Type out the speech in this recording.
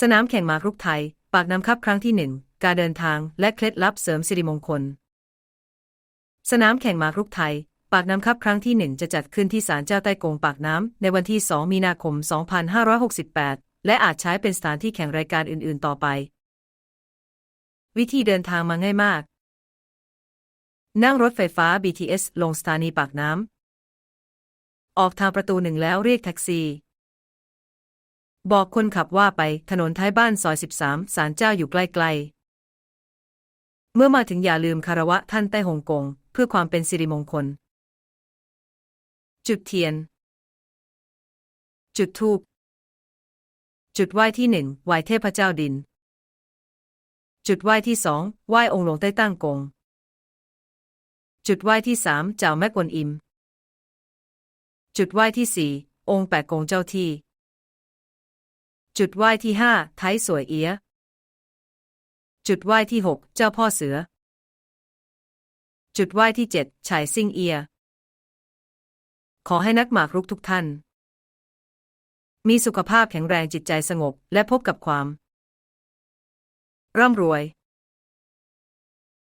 สนามแข่งมากรุกไทย ปากน้ำคับครั้งที่หนึ่งการเดินทางและเคล็ดลับเสริมสิริมงคล สนามแข่งมากรุกไทย ปากน้ำคับครั้งที่หนึ่งจะจัดขึ้นที่ศาลเจ้าใต้กงปากน้ำในวันที่ 2 มีนาคม 2568 และอาจใช้เป็นสถานที่แข่งรายการอื่น ๆ ต่อไป วิธีเดินทางมาง่ายมาก นั่งรถไฟฟ้า BTS ลงสถานีปากน้ำออกทางประตูหนึ่งแล้วเรียกแท็กซี่ บอกคนขับว่าไปถนนท้ายบ้านซอย 13 ศาลเจ้าอยู่ใกล้ๆ เมื่อมาถึงอย่าลืมคารวะท่านใต้ฮงกง เพื่อความเป็นสิริมงคล จุดเทียน จุดธูปจุดไหว้ที่หนึ่งไหว้เทพเจ้าดิน จุดไหว้ที่สองไหว้องค์หลวงใต้ตั้งกง จุดไหว้ที่สามเจ้าแม่กวนอิม จุดไหว้ที่สี่องค์แปดกงเจ้าที่ จุดไหว้ที่ห้าไทยสวยเอียจุดไหว้ที่หกเจ้าพ่อเสือ จุดไหว้ที่เจ็ดชายซิ่งเอีย ขอให้นักหมากรุกทุกท่าน มีสุขภาพแข็งแรงจิตใจสงบและพบกับความ ร่ำรวย